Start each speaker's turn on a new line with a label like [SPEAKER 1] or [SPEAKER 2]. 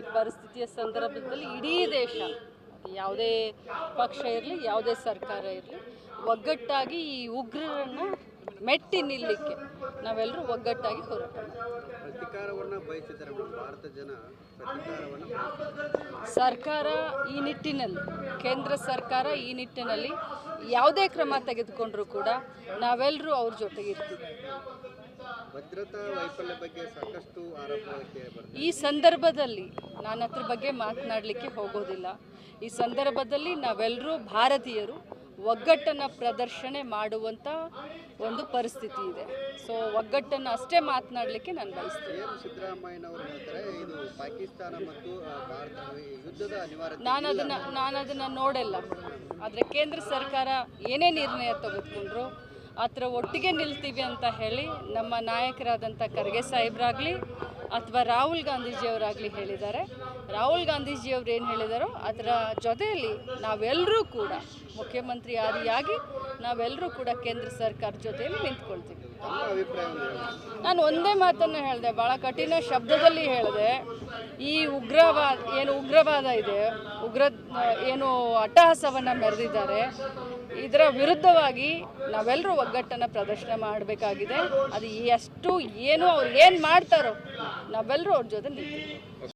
[SPEAKER 1] ಈ ಪರಿಸ್ಥಿತಿಯ ಸಂದರ್ಭದಲ್ಲಿ ಇಡೀ ದೇಶ ಯಾವುದೇ ಪಕ್ಷ ಇರಲಿ ಯಾವುದೇ ಸರ್ಕಾರ ಇರಲಿ ಒಗ್ಗಟ್ಟಾಗಿ ಈ ಉಗ್ರರನ್ನು ಮೆಟ್ಟಿ ನಿಲ್ಲಕ್ಕೆ ನಾವೆಲ್ಲರೂ ಒಗ್ಗಟ್ಟಾಗಿ ಹೋರಾಟ ಸರ್ಕಾರ ಈ ನಿಟ್ಟಿನಲ್ಲಿ ಕೇಂದ್ರ ಸರ್ಕಾರ ಈ ನಿಟ್ಟಿನಲ್ಲಿ ಯಾವುದೇ ಕ್ರಮ ತೆಗೆದುಕೊಂಡ್ರೂ ಕೂಡ ನಾವೆಲ್ಲರೂ ಅವ್ರ ಜೊತೆಗೆ ಇರ್ತೀವಿ.
[SPEAKER 2] ಭದ್ರತಾ ವೈಫಲ್ಯ ಬಗ್ಗೆ ಸಾಕಷ್ಟು
[SPEAKER 1] ಈ ಸಂದರ್ಭದಲ್ಲಿ ನಾನು ಅದ್ರ ಬಗ್ಗೆ ಮಾತನಾಡಲಿಕ್ಕೆ ಹೋಗೋದಿಲ್ಲ. ಈ ಸಂದರ್ಭದಲ್ಲಿ ನಾವೆಲ್ಲರೂ ಭಾರತೀಯರು. ಒಗ್ಗಟ್ಟನ್ನು ಪ್ರದರ್ಶನೆ ಮಾಡುವಂಥ ಒಂದು ಪರಿಸ್ಥಿತಿ ಇದೆ. ಸೊ ಒಗ್ಗಟ್ಟನ್ನು ಅಷ್ಟೇ ಮಾತನಾಡಲಿಕ್ಕೆ ನಾನು ಬಯಸ್ತೀನಿ.
[SPEAKER 2] ಇದು ಪಾಕಿಸ್ತಾನ ಮತ್ತು ಯುದ್ಧದ
[SPEAKER 1] ನಾನು ಅದನ್ನು ನಾನು ಅದನ್ನು ನೋಡಲ್ಲ. ಆದರೆ ಕೇಂದ್ರ ಸರ್ಕಾರ ಏನೇ ನಿರ್ಣಯ ತೆಗೆದುಕೊಂಡ್ರು ಆ ಥರ ಒಟ್ಟಿಗೆ ನಿಲ್ತೀವಿ ಅಂತ ಹೇಳಿ ನಮ್ಮ ನಾಯಕರಾದಂಥ ಖರ್ಗೆ ಸಾಹೇಬ್ರಾಗಲಿ ಅಥವಾ ರಾಹುಲ್ ಗಾಂಧೀಜಿಯವರಾಗಲಿ ಹೇಳಿದ್ದಾರೆ. ರಾಹುಲ್ ಗಾಂಧೀಜಿಯವ್ರು ಏನು ಹೇಳಿದಾರೋ ಅದರ ಜೊತೆಯಲ್ಲಿ ನಾವೆಲ್ಲರೂ ಕೂಡ ಮುಖ್ಯಮಂತ್ರಿ ಆದಿಯಾಗಿ ನಾವೆಲ್ಲರೂ ಕೂಡ ಕೇಂದ್ರ ಸರ್ಕಾರ ಜೊತೆಯಲ್ಲಿ ನಿಂತ್ಕೊಳ್ತೀವಿ. ನಾನು ಒಂದೇ ಮಾತನ್ನು ಹೇಳಿದೆ ಭಾಳ ಕಠಿಣ ಶಬ್ದದಲ್ಲಿ ಹೇಳಿದೆ. ಈ ಉಗ್ರವಾದ ಏನು ಉಗ್ರವಾದ ಇದೆ ಉಗ್ರ ಏನು ಅಟ್ಟಹಾಸವನ್ನು ಮೆರೆದಿದ್ದಾರೆ. ಇದರ ವಿರುದ್ಧವಾಗಿ ನಾವೆಲ್ಲರೂ ಒಗ್ಗಟ್ಟನ್ನು ಪ್ರದರ್ಶನ ಮಾಡಬೇಕಾಗಿದೆ. ಅದು ಎಷ್ಟು ಏನು ಅವ್ರು ಏನು ಮಾಡ್ತಾರೋ ನಾವೆಲ್ಲರೂ ಅವ್ರ ಜೊತೆ ನಿಲ್ತೀವಿ